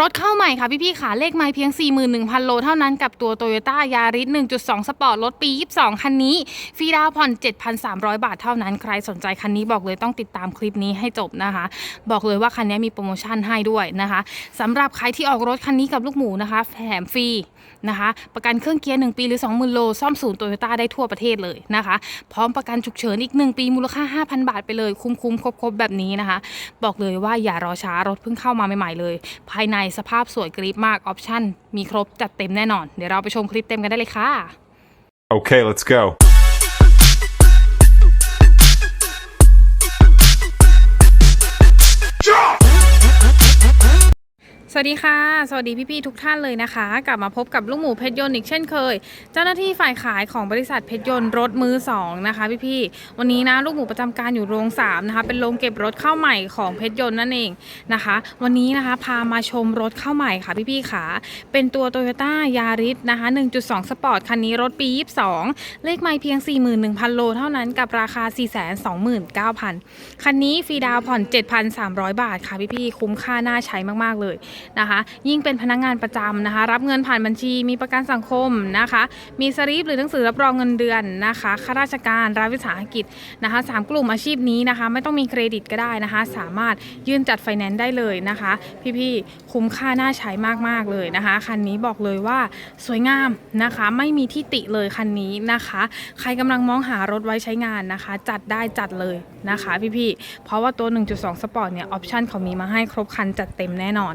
รถเข้าใหม่ค่ะพี่ๆขาเลขไม่เพียง 41,000 โลเท่านั้นกับตัว Toyota Yaris 1.2 Sport รถปี 22 คันนี้ ฟรีดาวผ่อน 7,300 บาทเท่านั้นใครสนใจคันนี้บอกเลยต้องติดตามคลิปนี้ให้จบนะคะ บอกเลยว่าคันนี้มีโปรโมชั่นให้ด้วยนะคะสำหรับใครที่ออกรถคันนี้กับลูกหมูนะคะแถมฟรีนะคะ ประกันเครื่องเกียร์ 1 ปีหรือ 20,000 โล ซ่อมศูนย์โตโยต้าได้ทั่วประเทศเลยนะคะ พร้อมประกันฉุกเฉินอีก 1 ปีมูลค่า 5,000 บาทไปเลยคุ้มๆครบๆแบบนี้นะคะ บอกเลยว่าอย่ารอช้ารถเพิ่งเข้ามาใหม่ๆเลย ภายในสภาพสวยกรี๊ดมากออปชั่นมีครบจัดเต็มแน่นอน เดี๋ยวเราไปชมคลิปเต็มกันได้เลยค่ะ Okay, let's go. วัสดีค่ะ สวัสดีพี่ๆทุกท่านเลยนะคะ กลับมาพบกับลูกหมูเพชรยนต์อีกเช่นเคย เจ้าหน้าที่ฝ่ายขายของบริษัทเพชรยนต์รถมือสองนะคะพี่ๆวันนี้นะลูกหมูประจำการอยู่โรงสามนะคะเป็นโรงเก็บรถเข้าใหม่ของเพชรยนต์นั่นเองนะคะ วันนี้นะคะพามาชมรถเข้าใหม่ค่ะพี่ๆขาเป็นตัว Toyota Yaris นะคะ1.2 สปอร์ตคันนี้รถปี 22 เลขไม่เพียง 41,000 โลเท่านั้นกับราคา 429,000 คันนี้ฟรีดาวผ่อน 7,300 บาทค่ะพี่ๆคุ้มค่าน่าใช้มากๆเลยนะคะ ยิ่งเป็นพนักงานประจำนะคะ รับเงินผ่านบัญชีมีประกันสังคมนะคะ มีสลิปหรือหนังสือรับรองเงินเดือนนะคะข้าราชการรัฐวิสาหกิจนะคะสามกลุ่มอาชีพนี้นะคะ ไม่ต้องมีเครดิตก็ได้นะคะ สามารถยื่นจัดไฟแนนซ์ได้เลยนะคะ พี่ๆคุ้มค่าน่าใช้มากๆเลยนะคะคันนี้บอกเลยว่าสวยงามนะคะ ไม่มีที่ติเลยคันนี้นะคะ ใครกำลังมองหารถไว้ใช้งานนะคะ จัดได้จัดเลยนะคะ พี่ๆเพราะว่าตัว 1.2 สปอร์ตเนี่ยออปชันเขามีมาให้ครบคันจัดเต็มแน่นอน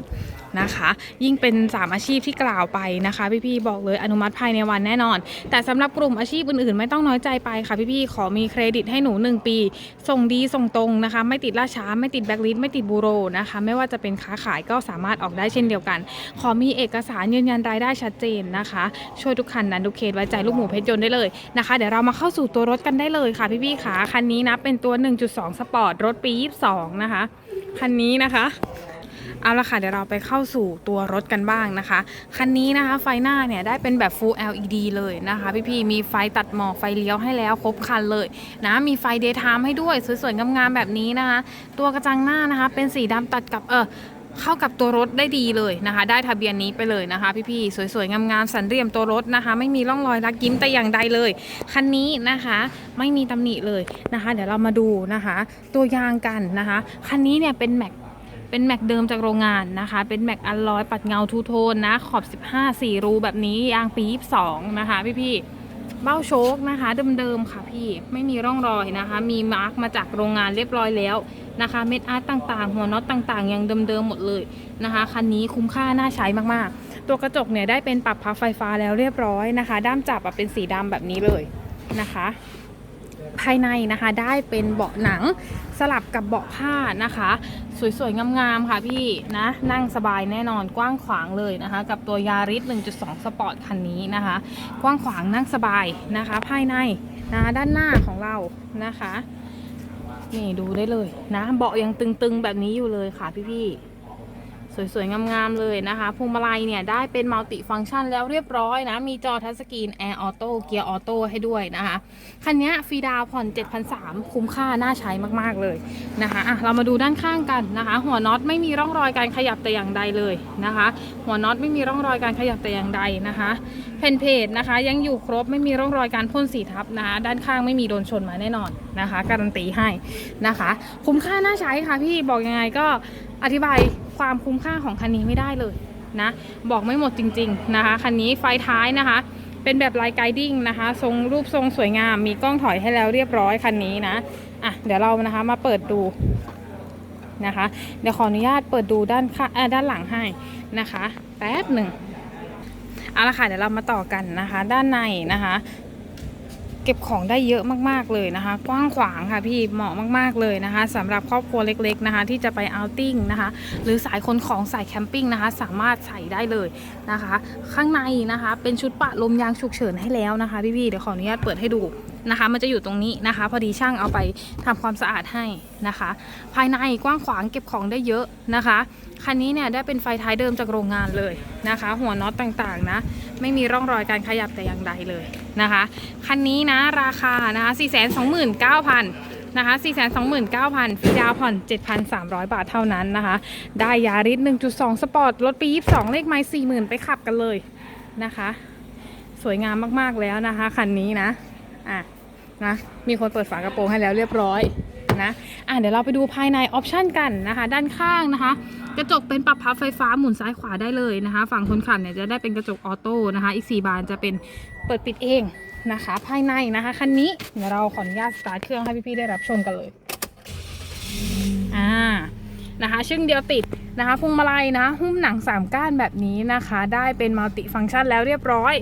นะคะ ยิ่งเป็น 3 อาชีพที่กล่าวไปนะคะ พี่ๆบอกเลยอนุมัติภายในวันแน่นอน แต่สำหรับกลุ่มอาชีพอื่นๆ ไม่ต้องน้อยใจไปค่ะพี่ๆขอมีเครดิตให้หนู 1 ปี ส่งดีส่งตรงนะคะ ไม่ติดล่าช้าไม่ติดแบล็คลิสต์ไม่ติดบูโรนะคะ ไม่ว่าจะเป็นค้าขายก็สามารถออกได้เช่นเดียวกัน ขอมีเอกสารยืนยันรายได้ชัดเจนนะคะ ช่วยทุกคันนั้นทุกเคสไว้ใจลูกหมูเพชรยนต์ได้เลยนะคะ เดี๋ยวเรามาเข้าสู่ตัวรถกันได้เลยค่ะพี่ๆขาคันนี้นะเป็นตัว 1.2 สปอร์ตรถปี 22 นะคะ คันนี้นะคะ เอาละค่ะเดี๋ยวเราไปเข้าสู่ตัวรถกันบ้างนะคะ คันนี้นะคะไฟหน้าเนี่ยได้เป็นแบบ full LED เลยนะคะ พี่ๆมีไฟตัดหมอกไฟเลี้ยวให้แล้วครบคันเลยนะมีไฟ daytime ให้ด้วยสวยๆงามๆแบบนี้นะคะ ตัวกระจังหน้านะคะ เป็นสีดำตัดกับเออเข้ากับตัวรถได้ดีเลยนะคะ ได้ทะเบียนนี้ไปเลยนะคะ พี่ๆสวยๆงามๆสันเรียมตัวรถนะคะ ไม่มีร่องรอยรักยิ้มแต่อย่างใดเลยคันนี้นะคะไม่มีตำหนิเลยนะคะ เดี๋ยวเรามาดูนะคะ ตัวยางกันนะคะคันนี้เนี่ยเป็นแม็ก เป็นแม็กเดิมจากโรงงานนะคะ เป็นแม็กอัลลอยปัดเงาทูโทนนะ ขอบ 15 4 รูแบบนี้ยางปี 22 นะคะ พี่ๆเบ้าโชคนะคะ เดิมๆค่ะพี่ไม่มีร่องรอยนะคะ มีมาร์กมาจากโรงงานเรียบร้อยแล้วนะคะ เม็ดอาร์ตต่างๆ หัวน็อตต่างๆ ยังเดิมๆหมดเลยนะคะคันนี้คุ้มค่าน่าใช้มากๆ ตัวกระจกเนี่ยได้เป็นปรับพับไฟฟ้าแล้วเรียบร้อยนะคะ ด้ามจับเป็นสีดำแบบนี้เลยนะคะ ภายในนะคะ ได้เป็นเบาะหนังสลับกับเบาะผ้านะคะ สวยๆ งามๆ ค่ะพี่นะนั่งสบายแน่นอนกว้างขวางเลยนะคะ กับตัวยาริส1.2 สปอร์ตคันนี้นะคะ กว้างขวางนั่งสบายนะคะ ภายในนะด้านหน้าของเรานะคะนี่ดูได้เลยนะเบาะยังตึงๆ แบบนี้อยู่เลยค่ะพี่ๆ สวยๆ งามๆ เลยนะคะพวงมาลัยเนี่ยได้เป็นมัลติฟังก์ชันแล้วเรียบร้อยนะ มีจอทัชสกรีนแอร์ออโต้เกียร์ออโต้ให้ด้วยนะคะ คันนี้ฟรีดาวผ่อน 7,300 คุ้มค่า น่าใช้มากๆเลยนะคะอะเรามาดูด้านข้างกันนะคะ หัวน็อตไม่มีร่องรอยการขยับแต่อย่างใดเลยนะคะ หัวน็อตไม่มีร่องรอยการขยับแต่อย่างใดนะคะแผ่นเพจนะคะ ยังอยู่ครบไม่มีร่องรอยการพ่นสีทับนะคะ ด้านข้างไม่มีโดนชนมาแน่นอนนะคะ การันตีให้นะคะ คุ้มค่าน่าใช้ค่ะพี่บอกยังไงก็อธิบาย ความคุ้มค่าของคันนี้ไม่ได้เลยนะบอกไม่หมดจริงๆนะคะคันนี้ไฟท้ายนะคะ เป็นแบบไลท์ไกดิ้งนะคะ ทรงรูปทรงสวยงาม มีกล้องถอยให้แล้วเรียบร้อยคันนี้นะอะเดี๋ยวเรานะคะมาเปิดดูนะคะ เดี๋ยวขออนุญาตเปิดดูด้านข้างด้านหลังให้นะคะ แป๊บหนึ่งเอาละค่ะเดี๋ยวเรามาต่อกันนะคะ ด้านในนะคะ เก็บของได้เยอะมากๆเลยนะคะ กว้างขวางค่ะพี่เหมาะมากๆเลยนะคะสำหรับครอบครัวเล็กๆนะคะ ที่จะไปเอาติ้งนะคะ หรือสายคนของสายแคมปิ้งนะคะ สามารถใส่ได้เลยนะคะ ข้างในนะคะ เป็นชุดปะลมยางฉุกเฉินให้แล้วนะคะพี่ๆเดี๋ยวขออนุญาตเปิดให้ดูนะคะ มันจะอยู่ตรงนี้นะคะ พอดีช่างเอาไปทำความสะอาดให้นะคะ ภายในกว้างขวางเก็บของได้เยอะนะคะคันนี้เนี่ยได้เป็นไฟท้ายเดิมจากโรงงานเลยนะคะ หัวน็อตต่างๆนะ ไม่มีร่องรอยการขยับแต่อย่างใดเลย นะคะ คันนี้นะราคานะคะ429,000นะคะ429,000ฟรีดาวผ่อน 7,300 บาทเท่านั้นนะคะ ได้ยาริส1.2 สปอร์ต รถปี 22 เลขไม้40,000 ไปขับกันเลยนะคะ สวยงามมากๆแล้วนะคะ คันนี้นะ อะนะ มีคนเปิดฝากระโปรงให้แล้วเรียบร้อย นะอะเดี๋ยวเราไปดูภายในออปชันกันนะคะ ด้านข้างนะคะ กระจกเป็นปรับพับไฟฟ้าหมุนซ้ายขวาได้เลยนะคะ ฝั่งคนขับเนี่ยจะได้เป็นกระจกออโต้นะคะ อีก 4 บานจะเป็นเปิดปิดเองนะคะ ภายในนะคะคันนี้เดี๋ยวเราขออนุญาตสตาร์ทเครื่องให้พี่ๆได้รับชมกันเลยอ่านะคะชึ่งเดียวติด นะคะพวงมาลัยนะหุ้มหนัง 3 ก้านแบบนี้นะคะ ได้เป็นมัลติฟังก์ชันแล้วเรียบร้อย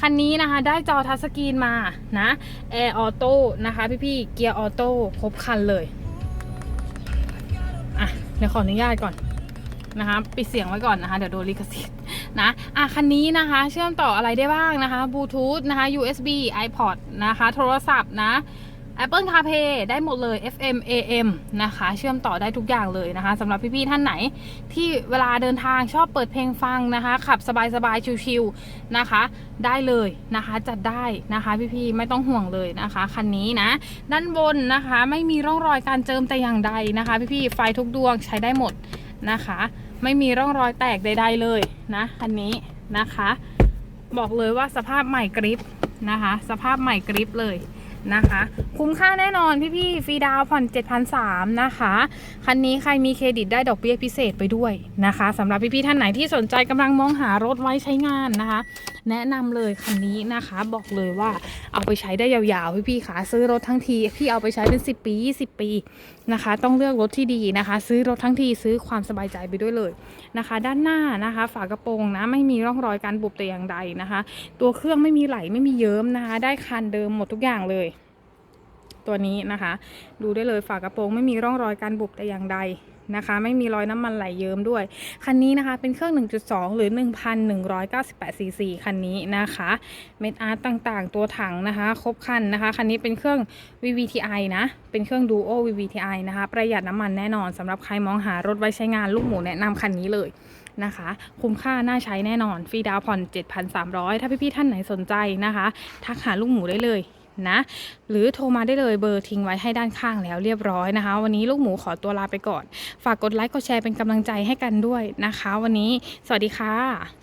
คันนี้นะคะได้จอทัชสกรีนมานะแอร์ออโต้นะคะพี่ๆเกียร์ออโต้ครบคันเลยอะเดี๋ยวขออนุญาตก่อนนะคะปิดเสียงไว้ก่อนนะคะ เดี๋ยวโดนลิขสิทธิ์นะอะคันนี้นะคะ เชื่อมต่ออะไรได้บ้างนะคะบลูทูธนะคะ USB iPod นะคะ โทรศัพท์นะ Apple CarPlay ได้หมดเลย FM AM นะคะ เชื่อมต่อได้ทุกอย่างเลยนะคะสำหรับพี่ๆท่านไหน ที่เวลาเดินทางชอบเปิดเพลงฟังนะคะ ขับสบายๆชิวๆนะคะ ได้เลยนะคะจัดได้นะคะพี่ๆไม่ต้องห่วงเลยนะคะคันนี้นะ ด้านบนนะคะไม่มีร่องรอยการเจิมแต่อย่างใดนะคะพี่ๆไฟทุกดวงใช้ได้หมดนะคะ ไม่มีร่องรอยแตกใด ๆเลยนะคันนี้นะคะ บอกเลยว่าสภาพใหม่กริปนะคะ สภาพใหม่กริปเลย นะคะ คุ้มค่าแน่นอนพี่ๆฟรีดาวผ่อน 7,300นะคะ คันนี้ใครมีเครดิตได้ดอกเบี้ยพิเศษไปด้วยนะคะสำหรับพี่ๆท่านไหนที่สนใจกำลังมองหารถไว้ใช้งานนะคะ แนะนำเลยคันนี้นะคะ บอกเลยว่าเอาไปใช้ได้ยาวๆพี่ๆค่ะซื้อรถทั้งทีพี่เอาไปใช้เป็น 10 ปี 20 ปีนะคะ ต้องเลือกรถที่ดีนะคะ ซื้อรถทั้งทีซื้อความสบายใจไปด้วยเลยนะคะ ด้านหน้านะคะ ฝากระโปรงนะไม่มีร่องรอยการบุบแต่อย่างใดนะคะ ตัวเครื่องไม่มีไหลไม่มีเยิ้มนะคะ ได้คันเดิมหมดทุกอย่างเลย ตัวนี้นะคะ ดูได้เลยฝากระโปรงไม่มีร่องรอยการบุบแต่อย่างใด นะคะ ไม่มีรอยน้ำมันไหลเยิ้มด้วย คันนี้นะคะเป็นเครื่อง 1.2 หรือ 1,198 ซีซีคันนี้นะคะ เม็ดอาร์ตต่างๆ ตัวถังนะคะ ครบคันนะคะ คันนี้เป็นเครื่อง VVTi นะ เป็นเครื่อง Duo VVTi นะคะ ประหยัดน้ำมันแน่นอนสำหรับใครมองหารถไว้ใช้งานลูกหมูแนะนำคันนี้เลยนะคะ คุ้มค่าน่าใช้แน่นอน ฟรีดาวผ่อน 7,300 ถ้าพี่ๆท่านไหนสนใจนะคะ ทักหาลูกหมูได้เลย นะ หรือโทรมาได้เลยเบอร์ทิ้งไว้ให้ด้านข้างแล้วเรียบร้อยนะคะ วันนี้ลูกหมูขอตัวลาไปก่อน ฝากกดไลค์กดแชร์เป็นกำลังใจให้กันด้วยนะคะ วันนี้ สวัสดีค่ะ